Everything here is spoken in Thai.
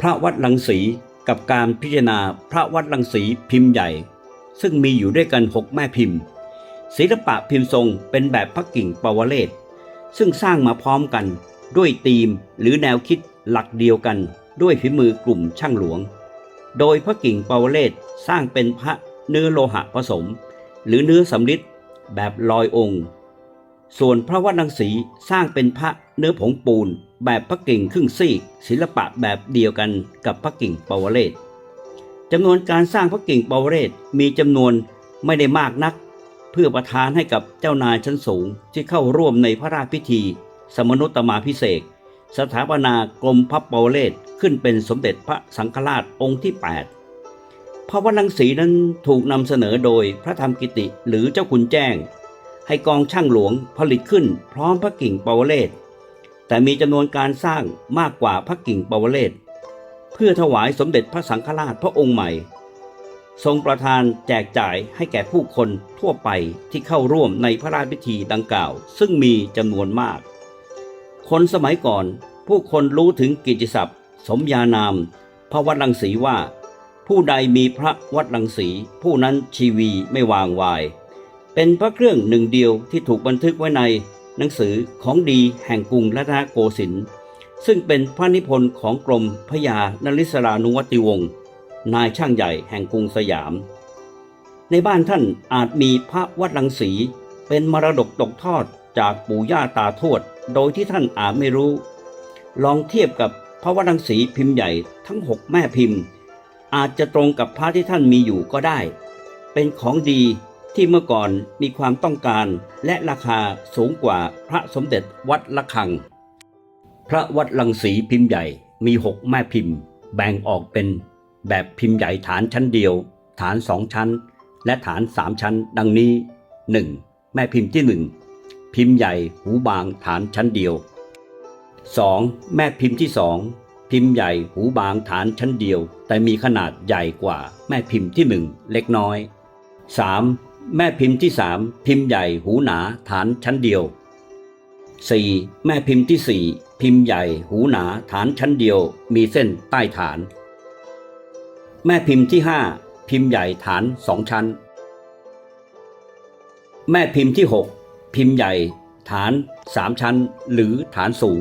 พระวัดลังสีกับการพิจารณาพระวัดลังสีพิมพ์ใหญ่ ซึ่งมีอยู่ด้วยกันหกแม่พิมพ์ ศิลปะพิมพ์ทรงเป็นแบบพระกิ่งปวเรศซึ่งสร้างมาพร้อมกันด้วยธีมหรือแนวคิดหลักเดียวกันด้วยฝีมือกลุ่มช่างหลวง โดยพระกิ่งปวเรศสร้างเป็นพระเนื้อโลหะผสม หรือเนื้อสำริดแบบลอยองค์ ส่วนพระวัดรังสีสร้างเป็นพระเนื้อผงปูน แบบพระกิ่งครึ่งซีก ศิลปะแบบเดียวกันกับพระกิ่งปวเรศจำนวนการสร้างพระกิ่งปวเรศมีจำนวนไม่ได้มากนัก เพื่อประทานให้กับเจ้านายชั้นสูงที่เข้าร่วมในพระราชพิธี สมนุตมาพิเศษสถาปนากรมพระปวเรศขึ้นเป็นสมเด็จพระสังฆราชองค์ที่ 8 พระวัดรังสีนั้นถูกนำเสนอโดยพระธรรมกิติหรือเจ้าคุณแจ้ง ให้กองช่างหลวงผลิตขึ้นพร้อมพระกิ่งปวเรศ แต่มีจำนวนการสร้างมากกว่าพระกิ่งปวเรศ เพื่อถวายสมเด็จพระสังฆราชพระองค์ใหม่ ทรงประทานแจกจ่ายให้แก่ผู้คนทั่วไปที่เข้าร่วมในพระราชพิธีดังกล่าว ซึ่งมีจำนวนมาก คนสมัยก่อนผู้คนรู้ถึงกิตติศัพท์ สมญานาม พระวัดรังสีว่า ผู้ใดมีพระวัดรังสีผู้นั้นชีวีไม่วางวาย เป็นพระเครื่องหนึ่งเดียวที่ถูกบันทึกไว้ใน หนังสือของดีแห่งกรุงรัตนโกสินทร์ซึ่งเป็นพระนิพนธ์ของกรมพระยานริศรานุวัติวงศ์นายช่างใหญ่แห่งกรุงสยาม ในบ้านท่านอาจมีพระวัดรังสีเป็นมรดกตกทอดจากปู่ย่าตาทวด โดยที่ท่านอาจไม่รู้ ลองเทียบกับพระวัดรังสีพิมพ์ใหญ่ทั้งหกแม่พิมพ์ อาจจะตรงกับพระที่ท่านมีอยู่ก็ได้ เป็นของดี ที่เมื่อก่อนมีความต้องการและราคาสูงกว่าพระสมเด็จวัดละคัง พระวัดลังสีพิมพ์ใหญ่มีหกแม่พิมพ์ แบ่งออกเป็นแบบพิมพ์ใหญ่ฐานชั้นเดียว ฐานสองชั้น และฐานสามชั้น ดังนี้ 1. แม่พิมพ์ที่ 1 พิมพ์ใหญ่หูบางฐานชั้นเดียว 2. แม่พิมพ์ที่ 2 พิมพ์ใหญ่หูบางฐานชั้นเดียว แต่มีขนาดใหญ่กว่าแม่พิมพ์ที่ 1 เล็กน้อย 3. แม่พิมพ์ที่ 3 พิมพ์ใหญ่หูหนาฐานชั้นเดียว 4. แม่พิมพ์ที่ 4 พิมพ์ใหญ่หูหนาฐานชั้นเดียว มีเส้นใต้ฐาน แม่พิมพ์ที่ 5 พิมพ์ใหญ่ฐานสองชั้น แม่พิมพ์ที่ 6 พิมพ์ใหญ่ ฐานสามชั้น หรือฐานสูง